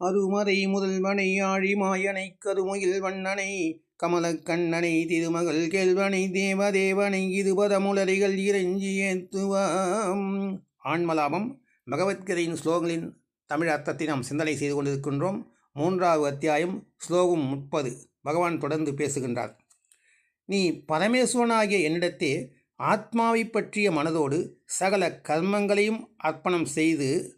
அருமறை முதல்வனை ஆழி மாயனை கருமுயில் வண்ணனை கமலக் கண்ணனை திருமகள் கேள்வனை தேவதேவனை இருபதமுலரிகள் இறைஞ்சி ஏத்துவாம். ஆன்மலாபம் பகவத்கீதையின் ஸ்லோகங்களின் தமிழ் அர்த்தத்தை நாம் சிந்தனை செய்து கொண்டிருக்கின்றோம். மூன்றாவது அத்தியாயம் ஸ்லோகம் முப்பது. பகவான் தொடர்ந்து பேசுகின்றார். நீ பரமேஸ்வரனாகிய என்னிடத்தே ஆத்மாவை பற்றிய மனதோடு சகல கர்மங்களையும் அர்ப்பணம் செய்து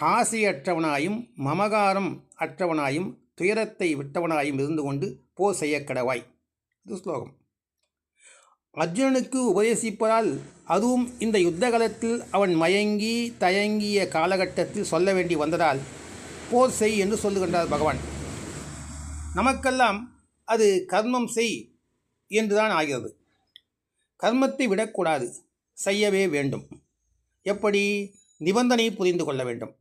ஆசையற்றவனாயும் மமகாரம் அற்றவனாயும் துயரத்தை விட்டவனாயும் இருந்து கொண்டு போர் செய்ய கடவாய் இது ஸ்லோகம். அர்ஜுனனுக்கு உபதேசிப்பதால் அதுவும் இந்த யுத்த காலத்தில் அவன் மயங்கி தயங்கிய காலகட்டத்தில் சொல்ல வேண்டி வந்ததால் போர் செய் என்று சொல்லுகின்றார் பகவான். நமக்கெல்லாம் அது கர்மம் செய் என்றுதான் ஆகிறது. கர்மத்தை விடக்கூடாது. செய்யவே வேண்டும். எப்படி? நிபந்தனை புரிந்து கொள்ள வேண்டும்.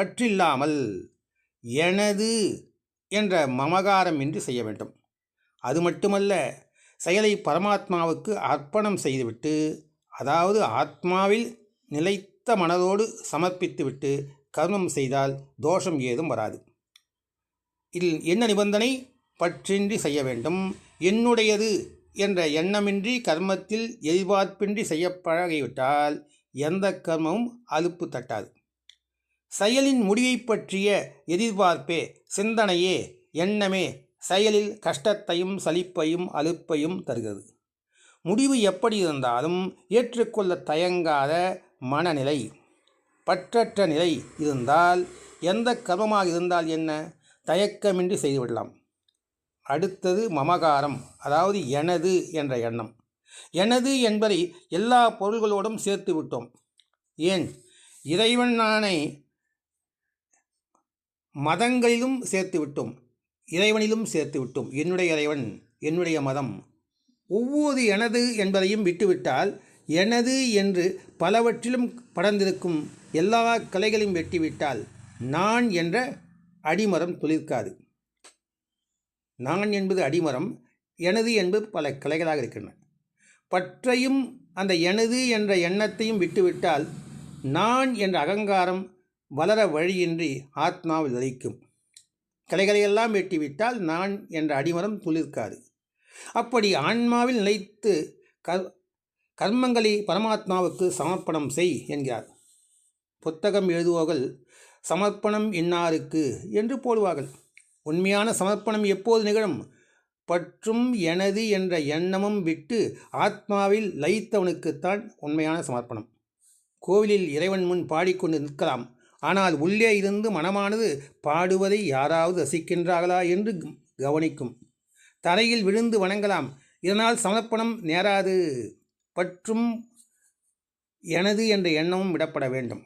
பற்றில்லாமல் எனது என்ற மமகாரம் இன்றி செய்ய வேண்டும். அது மட்டுமல்ல செயலை பரமாத்மாவுக்கு அர்ப்பணம் செய்துவிட்டு அதாவது ஆத்மாவில் நிலைத்த மனதோடு சமர்ப்பித்துவிட்டு கர்மம் செய்தால் தோஷம் ஏதும் வராது. இதில் என்ன நிபந்தனை? பற்றின்றி செய்ய வேண்டும். என்னுடையது என்ற எண்ணமின்றி கர்மத்தில் எதிர்பார்ப்பின்றி செய்ய பழகிவிட்டால் எந்த கர்மமும் அலுப்பு தட்டாது. செயலின் முடிவை பற்றிய எதிர்பார்ப்பே சிந்தனையே எண்ணமே செயலில் கஷ்டத்தையும் சலிப்பையும் அலுப்பையும் தருகிறது. முடிவு எப்படி இருந்தாலும் ஏற்றுக்கொள்ள தயங்காத மனநிலை பற்றற்ற நிலை இருந்தால் எந்த கர்மமாக இருந்தால் என்ன? தயக்கமின்றி செய்துவிடலாம். அடுத்தது மமகாரம் அதாவது எனது என்ற எண்ணம். எனது என்பதை எல்லா பொருள்களோடும் சேர்த்து விட்டோம் ஏன்? இறைவன் நானை மதங்களிலும் சேர்த்து விட்டோம். இறைவனிலும் சேர்த்து விட்டோம். என்னுடைய இறைவன் என்னுடைய மதம். ஒவ்வொரு எனது என்பதையும் விட்டுவிட்டால் எனது என்று பலவற்றிலும் படர்ந்திருக்கும் எல்லா கலைகளையும் வெட்டிவிட்டால் நான் என்ற அடிமரம் துளிர்க்காது. நான் என்பது அடிமரம் எனது என்பது பல கலைகளாக இருக்கின்றன. பற்றையும் அந்த எனது என்ற எண்ணத்தையும் விட்டுவிட்டால் நான் என்ற அகங்காரம் வளர வழியின்றி ஆத்மாவில் விதைக்கும் கலைகளையெல்லாம் வெட்டிவிட்டால் நான் என்ற அடிமரம் துளிர்க்காது. அப்படி ஆன்மாவில் நிலைத்து கர்மங்களை பரமாத்மாவுக்கு சமர்ப்பணம் செய் என்கிறார். புத்தகம் எழுதுவோர்கள் சமர்ப்பணம் இன்னாருக்கு என்று போடுவார்கள். உண்மையான சமர்ப்பணம் எப்போது நிகழும்? பற்றும் எனது என்ற எண்ணமும் விட்டு ஆத்மாவில் லயித்தவனுக்குத்தான் உண்மையான சமர்ப்பணம். கோவிலில் இறைவன் முன் பாடிக்கொண்டு நிற்கலாம். ஆனால் உள்ளே இருந்து மனமானது பாடுவதை யாராவது ரசிக்கின்றார்களா என்று கவனிக்கும். தரையில் விழுந்து வணங்கலாம். இதனால் சமர்ப்பணம் நேராது. பற்றும் எனது என்ற எண்ணமும் விடப்பட வேண்டும்.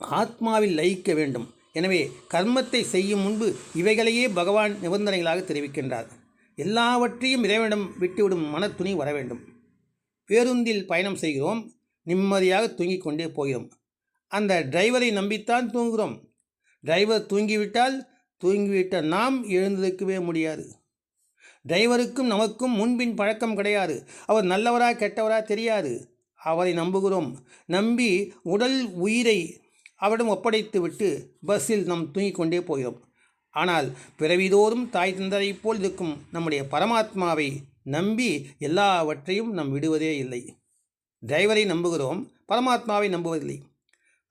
ஆத்மாவில் லயிக்க வேண்டும். எனவே கர்மத்தை செய்யும் முன்பு இவைகளையே பகவான் நிபந்தனைகளாக தெரிவிக்கின்றார். எல்லாவற்றையும் இறைவனிடம் விட்டுவிடும் மனத்துணி வர வேண்டும் பேருந்தில் பயணம் செய்கிறோம். நிம்மதியாக தூங்கிக் கொண்டே போகிறோம். அந்த டிரைவரை நம்பித்தான் தூங்குகிறோம். டிரைவர் தூங்கிவிட்டால் தூங்கிவிட்ட நாம் எழுந்திருக்கவே முடியாது. டிரைவருக்கும் நமக்கும் முன்பின் பழக்கம் கிடையாது. அவர் நல்லவரா கெட்டவரா தெரியாது. அவரை நம்புகிறோம். நம்பி உடல் உயிரை அவரிடம் ஒப்படைத்து விட்டு பஸ்ஸில் நாம் தூங்கிக் கொண்டே போகிறோம். ஆனால் பிறவிதோறும் தாய் தந்தரைப் போல் இருக்கும் நம்முடைய பரமாத்மாவை நம்பி எல்லாவற்றையும் நம் விடுவதே இல்லை. டிரைவரை நம்புகிறோம் பரமாத்மாவை நம்புவதில்லை.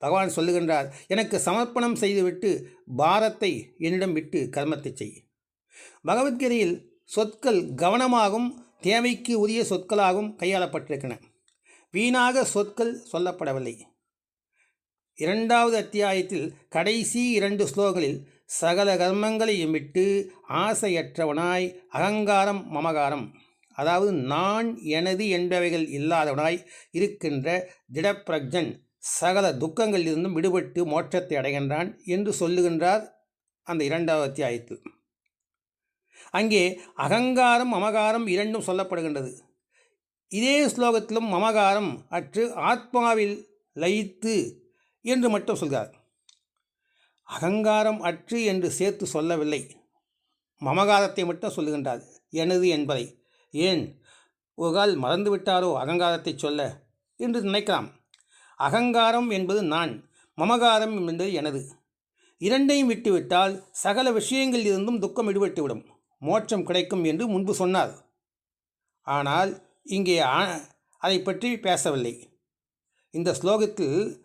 பகவான் சொல்லுகின்றார் எனக்கு சமர்ப்பணம் செய்துவிட்டு பாரத்தை என்னிடம் விட்டு கர்மத்தை செய். பகவத்கீதையில் சொற்கள் கவனமாகவும் தேவைக்கு உரிய சொற்களாகவும் கையாளப்பட்டிருக்கின்றன. வீணாக சொற்கள் சொல்லப்படவில்லை. இரண்டாவது அத்தியாயத்தில் கடைசி இரண்டு ஸ்லோகங்களில் சகல கர்மங்களையும் விட்டு ஆசையற்றவனாய் அகங்காரம் மமகாரம். அதாவது நான் எனது என்பவைகள் இல்லாதவனாய் இருக்கின்ற திடப்பிரஜன் சகல துக்கங்களிலிருந்தும் விடுபட்டு மோட்சத்தை அடைகின்றான் என்று சொல்லுகின்றார் அந்த இரண்டாவது அத்தியாயத்தில். அங்கே அகங்காரம் மமகாரம் இரண்டும் சொல்லப்படுகின்றது. இதே ஸ்லோகத்திலும் மமகாரம் அற்று ஆத்மாவில் லயித்து என்று மட்டும் சொல்கிறார். அகங்காரம் அற்று என்று சேர்த்து சொல்லவில்லை. மமகாரத்தை மட்டும் சொல்லுகின்றார். எனது என்பதை. ஏன்? ஒரு கால் மறந்துவிட்டாரோ அகங்காரத்தை சொல்ல என்று நினைக்கலாம். அகங்காரம் என்பது நான் மமகாரம் என்பது எனது. இரண்டையும் விட்டுவிட்டால் சகல விஷயங்களில் இருந்தும் துக்கம் விடுபட்டுவிடும் மோட்சம் கிடைக்கும் என்று முன்பு சொன்னார். ஆனால் இங்கே ஆ- அதை பற்றி பேசவில்லை. இந்த ஸ்லோகத்தில்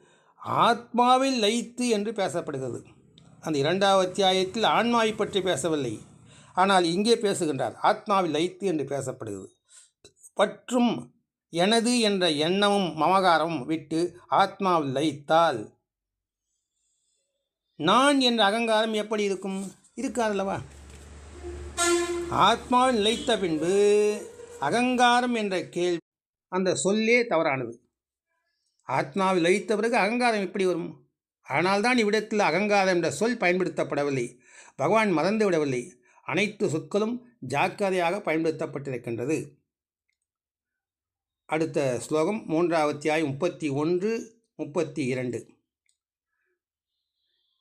ஆத்மாவில் லயித்து என்று பேசப்படுகிறது. அந்த இரண்டாவது அத்தியாயத்தில் ஆன்மாவை பற்றி பேசவில்லை. ஆனால் இங்கே பேசுகின்றார் ஆத்மாவில் லயித்து என்று பேசப்படுகிறது. பற்றும் எனது என்ற எண்ணமும் மமகாரமும் விட்டு ஆத்மாவில் லயித்தால் நான் என்ற அகங்காரம் எப்படி இருக்கும்? இருக்காதல்லவா ஆத்மாவில் நிலைத்த பின்பு அகங்காரம் என்ற கேள்வி அந்த சொல்லே தவறானது. ஆத்மாவில் லயித்த பிறகு அகங்காரம் எப்படி வரும்? ஆனால்தான் இவ்விடத்தில் அகங்காரம் என்ற சொல் பயன்படுத்தப்படவில்லை. பகவான் மறந்து விடவில்லை. அனைத்து சொற்களும் ஜாக்கிரதையாக பயன்படுத்தப்பட்டிருக்கின்றது. அடுத்த ஸ்லோகம் மூன்றாவது முப்பத்தி ஒன்று முப்பத்தி இரண்டு.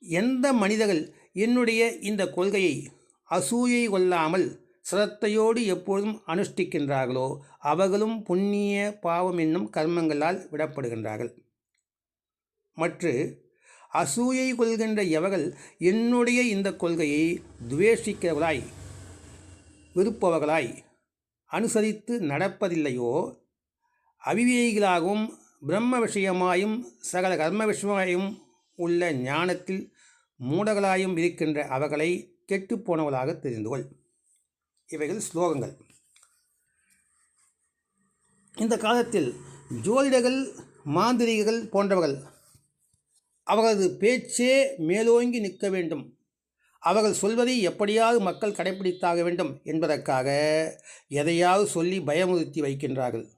எந்த மனிதர்கள் என்னுடைய இந்த கொள்கையை அசூயை கொள்ளாமல் சிரத்தையோடு எப்பொழுதும் அனுஷ்டிக்கின்றார்களோ அவர்களும் புண்ணிய பாவம் என்னும் கர்மங்களால் விடப்படுகின்றார்கள். மற்ற அசூயை கொள்கின்ற எவர்கள் என்னுடைய இந்த கொள்கையை துவேஷிக்கிறவர்களாய் விருப்பவர்களாய் அனுசரித்து நடப்பதில்லையோ அவிவேகிகளாகவும் பிரம்ம விஷயமாயும் சகல கர்ம விஷயமாயும் உள்ள ஞானத்தில் மூடகளாயும் இருக்கின்ற அவர்களை கெட்டுப்போனவளாக தெரிந்து கொள். இவைகள் ஸ்லோகங்கள். இந்த காலத்தில் ஜோதிடர்கள் மாந்திரிகர்கள் போன்றவர்கள் அவர்களது பேச்சே மேலோங்கி நிற்க வேண்டும். அவர்கள் சொல்வதை எப்படியாவது மக்கள் கடைப்பிடித்தாக வேண்டும் என்பதற்காக எதையாவது சொல்லி பயமுறுத்தி வைக்கின்றார்கள்.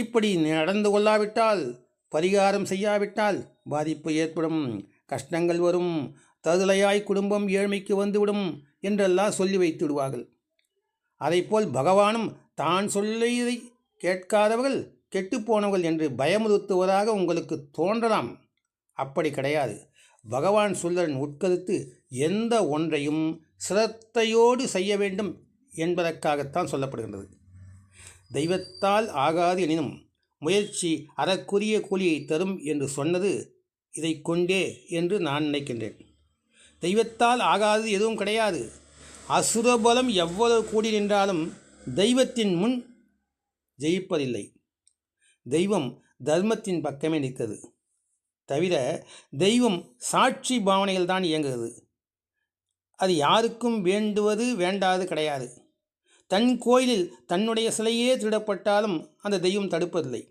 இப்படி நடந்து கொள்ளாவிட்டால் பரிகாரம் செய்யாவிட்டால் பாதிப்பு ஏற்படும் கஷ்டங்கள் வரும் தருதலையாய் குடும்பம் ஏழ்மைக்கு வந்துவிடும் என்றெல்லாம் சொல்லி வைத்து விடுவார்கள் அதைப்போல் பகவானும் தான் சொல்லியதை கேட்காதவர்கள் கெட்டுப்போனவர்கள் என்று பயமுறுத்துவதாக உங்களுக்கு தோன்றலாம். அப்படி கிடையாது. பகவான் சொல்லரின் உட்கருத்து எந்த ஒன்றையும் சிரத்தையோடு செய்ய வேண்டும் என்பதற்காகத்தான் சொல்லப்படுகின்றது. தெய்வத்தால் ஆகாது எனினும் முயற்சி அறக்குரிய கூலியை தரும் என்று சொன்னது இதை கொண்டே என்று நான் நினைக்கின்றேன். தெய்வத்தால் ஆகாது எதுவும் கிடையாது. அசுரபலம் எவ்வளவு கூடி நின்றாலும் தெய்வத்தின் முன் ஜெயிப்பதில்லை. தெய்வம் தர்மத்தின் பக்கமே நிற்கிறது. தவிர தெய்வம் சாட்சி பாவனையில் தான் இயங்குகிறது. அது யாருக்கும் வேண்டுவது வேண்டாது கிடையாது. தன் கோயிலில் தன்னுடைய சிலையே திருடப்பட்டாலும் அந்த தெய்வம் தடுப்பதில்லை.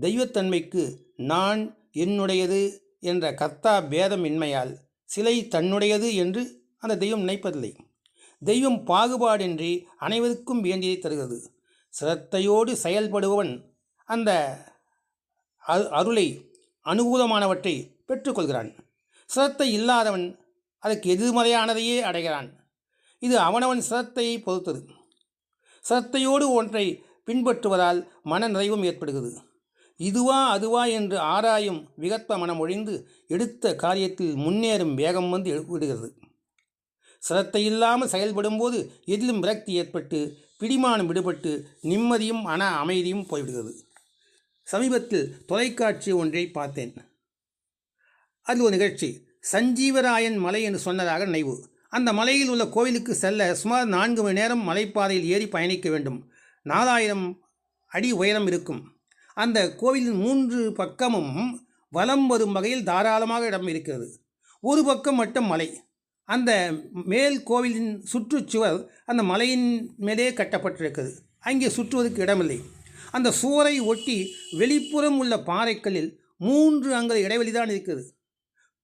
தெய்வத்தன்மைக்கு நான் என்னுடையது என்ற கர்த்தா பேதம் இன்மையால் சிலை தன்னுடையது என்று அந்த தெய்வம் நினைப்பதில்லை. தெய்வம் பாகுபாடின்றி அனைவருக்கும் வேண்டியதை தருகிறது. சிரத்தையோடு செயல்படுபவன் அந்த அரு- அருளை அனுகூலமானவற்றை பெற்றுக்கொள்கிறான். சிரத்தை இல்லாதவன் அதற்கு எதிர்மறையானதையே அடைகிறான். இது அவனவன் சிரத்தையை பொறுத்தது. சிரத்தையோடு ஒன்றை பின்பற்றுவதால் மன நிறைவும் ஏற்படுகிறது. இதுவா அதுவா என்று ஆராயும் விகற்ப மனம் ஒழிந்து எடுத்த காரியத்தில் முன்னேறும் வேகம் வந்து எழு- விடுகிறது. சிரத்தை இல்லாமல் செயல்படும்போது எதிலும் விரக்தி ஏற்பட்டு பிடிமானம் விடுபட்டு நிம்மதியும் மன அமைதியும் போய்விடுகிறது. சமீபத்தில் தொலைக்காட்சி ஒன்றை பார்த்தேன். அது ஒரு நிகழ்ச்சி சஞ்சீவராயன் மலை என்று சொன்னதாக நினைவு. அந்த மலையில் உள்ள கோவிலுக்கு செல்ல சுமார் நான்கு மணி நேரம் மலைப்பாதையில் ஏறி பயணிக்க வேண்டும். நாலாயிரம் அடி உயரம் இருக்கும். அந்த கோவிலின் மூன்று பக்கமும் வலம் வரும் வகையில் தாராளமாக இடம் இருக்கிறது. ஒரு பக்கம் மட்டும் மலை. அந்த மேல் கோவிலின் சுற்றுச்சுவர் அந்த மலையின் மேலே கட்டப்பட்டிருக்கிறது. அங்கே சுற்றுவதற்கு இடமில்லை. அந்த சுவரை ஒட்டி வெளிப்புறம் உள்ள பாறைகளில் மூன்று அங்குல இடைவெளி தான் இருக்கிறது.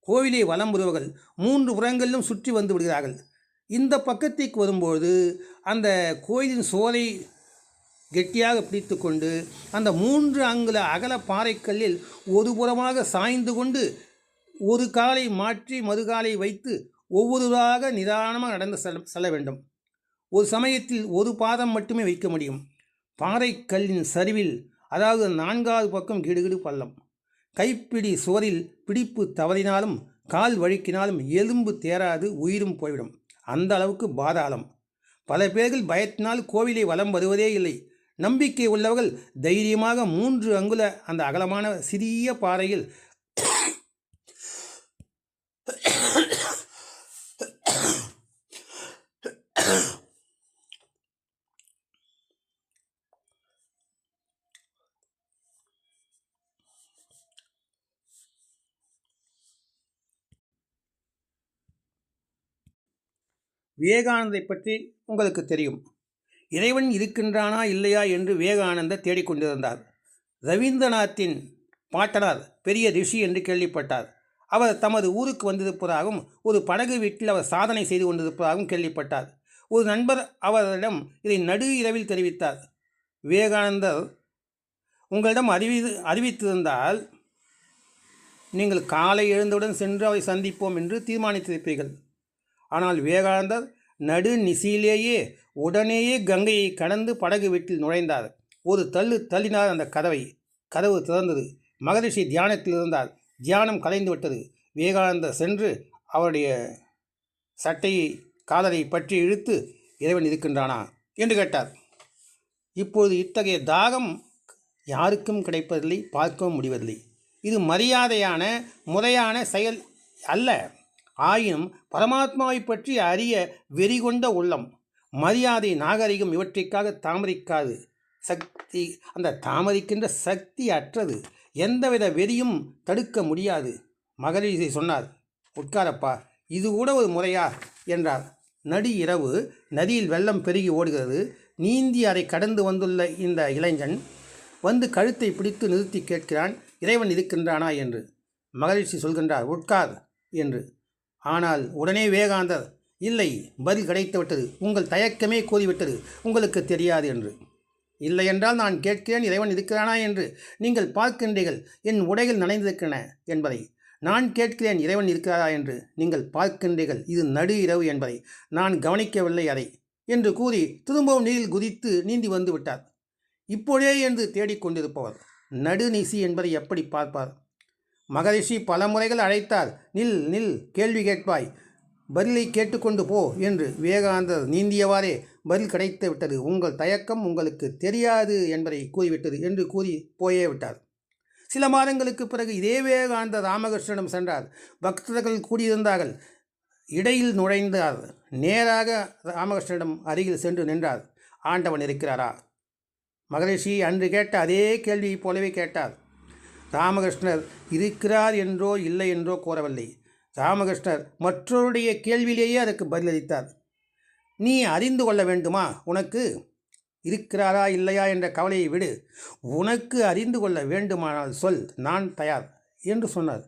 கோவிலை வலம் வருபவர்கள் மூன்று புறங்களிலும் சுற்றி வந்து விடுகிறார்கள். இந்த பக்கத்திற்கு வரும்பொழுது அந்த கோயிலின் சுவரை கெட்டியாக பிடித்து கொண்டு அந்த மூன்று அங்குல அகல பாறைக்கல்லில் ஒரு புறமாக சாய்ந்து கொண்டு ஒரு காலை மாற்றி மறுகாலை வைத்து ஒவ்வொருவராக நிதானமாக நடந்து செல்ல செல்ல வேண்டும். ஒரு சமயத்தில் ஒரு பாதம் மட்டுமே வைக்க முடியும். பாறைக்கல்லின் சரிவில் அதாவது நான்காவது பக்கம் கிடுகிடு பள்ளம். கைப்பிடி சுவரில் பிடிப்பு தவறினாலும் கால் வழுக்கினாலும் எலும்பு தேராது உயிரும் போய்விடும். அந்த அளவுக்கு பாதாளம். பல பேர்கள் பயத்தினால் கோவிலை வலம் வருவதே இல்லை. நம்பிக்கை உள்ளவர்கள் தைரியமாக மூன்று அங்குல அந்த அகலமான சிறிய பாறையில் விவேகானந்தை பற்றி உங்களுக்கு தெரியும். இறைவன் இருக்கின்றானா இல்லையா என்று விவேகானந்தர் தேடிக்கொண்டிருந்தார் ரவீந்திரநாத்தின் பாட்டனார் பெரிய ரிஷி என்று கேள்விப்பட்டார். அவர் தமது ஊருக்கு வந்திருப்பதாகவும் ஒரு படகு வீட்டில் அவர் சாதனை செய்து கொண்டிருப்பதாகவும் கேள்விப்பட்டார். ஒரு நண்பர் அவரிடம் இதை நடு இரவில் தெரிவித்தார். விவேகானந்தர் உங்களிடம் அறிவி அறிவித்திருந்தால் நீங்கள் காலை எழுந்தவுடன் சென்று அவரை சந்திப்போம் என்று தீர்மானித்திருப்பீர்கள். ஆனால் விவேகானந்தர் நடு நிசியிலேயே உடனேயே கங்கையை கடந்து படகு வீட்டில் நுழைந்தார். ஒரு தள்ளு தள்ளினார் அந்த கதவை. கதவு திறந்தது. மகரிஷி தியானத்தில் இருந்தார். தியானம் கலைந்து விட்டது. விவேகானந்தர் சென்று அவருடைய சட்டையை காதலை பற்றி இழுத்து இறைவன் இருக்கின்றானா? என்று கேட்டார். இப்போது இத்தகைய தாகம் யாருக்கும் கிடைப்பதில்லை பார்க்கவும் முடிவதில்லை. இது மரியாதையான முறையான செயல் அல்ல. ஆயினும் பரமாத்மாவை பற்றி அறிய வெறிகொண்ட உள்ளம். மரியாதை நாகரிகம் இவற்றிற்காக தாமரிக்காது சக்தி அந்த தாமரிக்கின்ற சக்தி அற்றது. எந்தவித வெறியும் தடுக்க முடியாது. மகரிஷி சொன்னார் உட்காரப்பா இது கூட ஒரு முறையா? என்றார். நடு இரவு நதியில் வெள்ளம் பெருகி ஓடுகிறது. நீந்தி அதை கடந்து வந்துள்ள இந்த இளைஞன் வந்து கழுத்தை பிடித்து நிறுத்தி கேட்கிறான். இறைவன் இருக்கின்றானா? என்று. மகரிஷி சொல்கின்றார் உட்கார் என்று. ஆனால் உடனே விவேகானந்தர் இல்லை பதில் கிடைத்துவிட்டது. உங்கள் தயக்கமே கூறிவிட்டது. உங்களுக்கு தெரியாது என்று. இல்லை என்றால் நான் கேட்கிறேன் இறைவன் இருக்கிறானா என்று. நீங்கள் பார்க்கின்றீர்கள் என் உடைகள் நனைந்திருக்கின்றன என்பதை. நான் கேட்கிறேன் இறைவன் இருக்கிறாரா என்று. நீங்கள் பார்க்கின்றீர்கள் இது நடு இரவு என்பதை. நான் கவனிக்கவில்லை அதை என்று கூறி திரும்பவும் நீரில் குதித்து நீந்தி வந்து விட்டார். இப்பொழுதே என்று தேடிக்கொண்டிருப்பவர். நடுநிசி என்பதை எப்படி பார்ப்பார்? மகரிஷி பல முறைகள் அழைத்தார். நில் நில் கேள்வி கேட்பாய். பதிலை கேட்டுக்கொண்டு போ என்று விவேகானந்தர் நீந்தியவாறே பதில் கிடைத்து விட்டது. உங்கள் தயக்கம் உங்களுக்கு தெரியாது என்பதை கூறிவிட்டது என்று கூறி போயே விட்டார். சில மாதங்களுக்கு பிறகு இதே விவேகானந்த ராமகிருஷ்ணனிடம் சென்றார். பக்தர்கள் கூடியிருந்தார்கள். இடையில் நுழைந்தார். நேராக ராமகிருஷ்ணனிடம் அருகில் சென்று நின்றார். ஆண்டவன் இருக்கிறாரா? மகரிஷி அன்று கேட்ட அதே கேள்வியைப் போலவே கேட்டார். ராமகிருஷ்ணர் இருக்கிறார் என்றோ இல்லை என்றோ கூறவில்லை ராமகிருஷ்ணர் மற்றவருடைய கேள்வியிலேயே அதற்கு பதிலளித்தார். நீ அறிந்து கொள்ள வேண்டுமா? உனக்கு இருக்கிறாரா இல்லையா என்ற கவலையை விடு. உனக்கு அறிந்து கொள்ள வேண்டுமானால் சொல் நான் தயார் என்று சொன்னார்.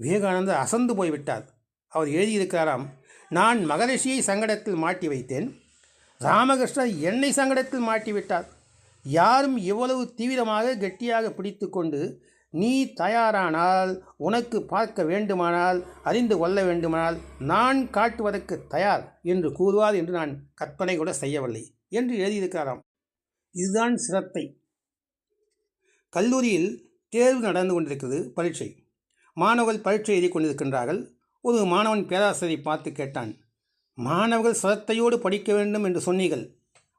விவேகானந்தர் அசந்து போய்விட்டார். அவர் எழுதியிருக்கிறாராம் நான் மகரிஷியை சங்கடத்தில் மாட்டி வைத்தேன். ராமகிருஷ்ணர் என்னை சங்கடத்தில் மாட்டிவிட்டார் யாரும் இவ்வளவு தீவிரமாக கெட்டியாக பிடித்து கொண்டு நீ தயாரானால் உனக்கு பார்க்க வேண்டுமானால் அறிந்து கொள்ள வேண்டுமானால் நான் காட்டுவதற்கு தயார் என்று கூறுவார் என்று நான் கற்பனை கூட செய்யவில்லை என்று எழுதியிருக்கிறாராம். இதுதான் சிரத்தை. கல்லூரியில் தேர்வு நடந்து கொண்டிருக்கிறது பரீட்சை. மாணவர்கள் பரீட்சை எழுதி கொண்டிருக்கின்றார்கள். ஒரு மாணவன் பேராசிரியரை பார்த்து கேட்டான் மாணவர்கள் சிரத்தையோடு படிக்க வேண்டும் என்று சொன்னீர்கள்.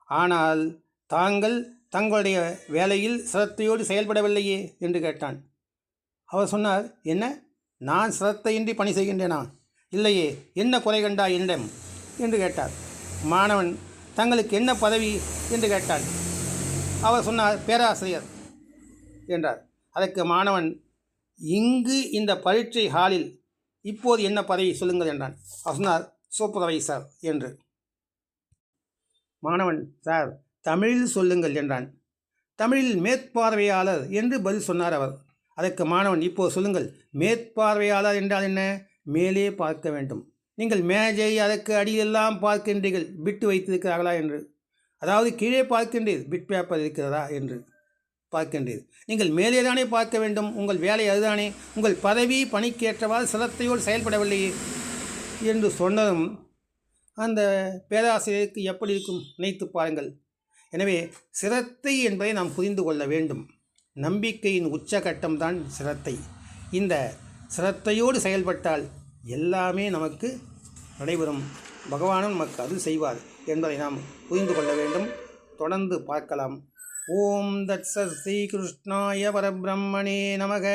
ஆனால் தாங்கள் தங்களுடைய வேலையில் சிரத்தையோடு செயல்படவில்லையே என்று கேட்டான். அவர் சொன்னார் என்ன? நான் சிரத்தையின்றி பணி செய்கின்றேனா? இல்லையே என்ன குறை கண்டா என்னிடம்? என்று கேட்டார். மாணவன் தங்களுக்கு என்ன பதவி? என்று கேட்டான். அவர் சொன்னார் பேராசிரியர் என்றார். அதற்கு மாணவன் இங்கு இந்த பரீட்சை ஹாலில் இப்போது என்ன பதவி சொல்லுங்கள் என்றான். அவர் சொன்னார் சூப்பர்வைசர் என்று. மாணவன் சார் தமிழில் சொல்லுங்கள் என்றான். தமிழில் மேற்பார்வையாளர் என்று பதில் சொன்னார் அவர். அதற்கு மாணவன் இப்போது சொல்லுங்கள் மேற்பார்வையாளர் என்றால் என்ன? மேலே பார்க்க வேண்டும். நீங்கள் மேஜை அதற்கு அடியெல்லாம் பார்க்கின்றீர்கள் பிட்டு வைத்திருக்கிறார்களா என்று. அதாவது கீழே பார்க்கின்றீர் பிட் பேப்பர் இருக்கிறதா என்று பார்க்கின்றீர். நீங்கள் மேலே தானே பார்க்க வேண்டும் உங்கள் வேலை அதுதானே. உங்கள் பதவி பணிக்கேற்றவாறு சிரத்தையோடு செயல்படவில்லையே என்று சொன்னதும் அந்த பேராசிரியருக்கு எப்படி இருக்கும்? நினைத்து பாருங்கள். எனவே சிரத்தை என்பதை நாம் புரிந்து கொள்ள வேண்டும். நம்பிக்கையின் உச்சகட்டம்தான் சிரத்தை. இந்த சிரத்தையோடு செயல்பட்டால் எல்லாமே நமக்கு நடைபெறும். பகவானும் நமக்கு அது செய்வார் என்பதை நாம் புரிந்து கொள்ள வேண்டும். தொடர்ந்து பார்க்கலாம். ஓம் தத் ஸ்ரீ கிருஷ்ணாய பரபிரம்மணே நமக.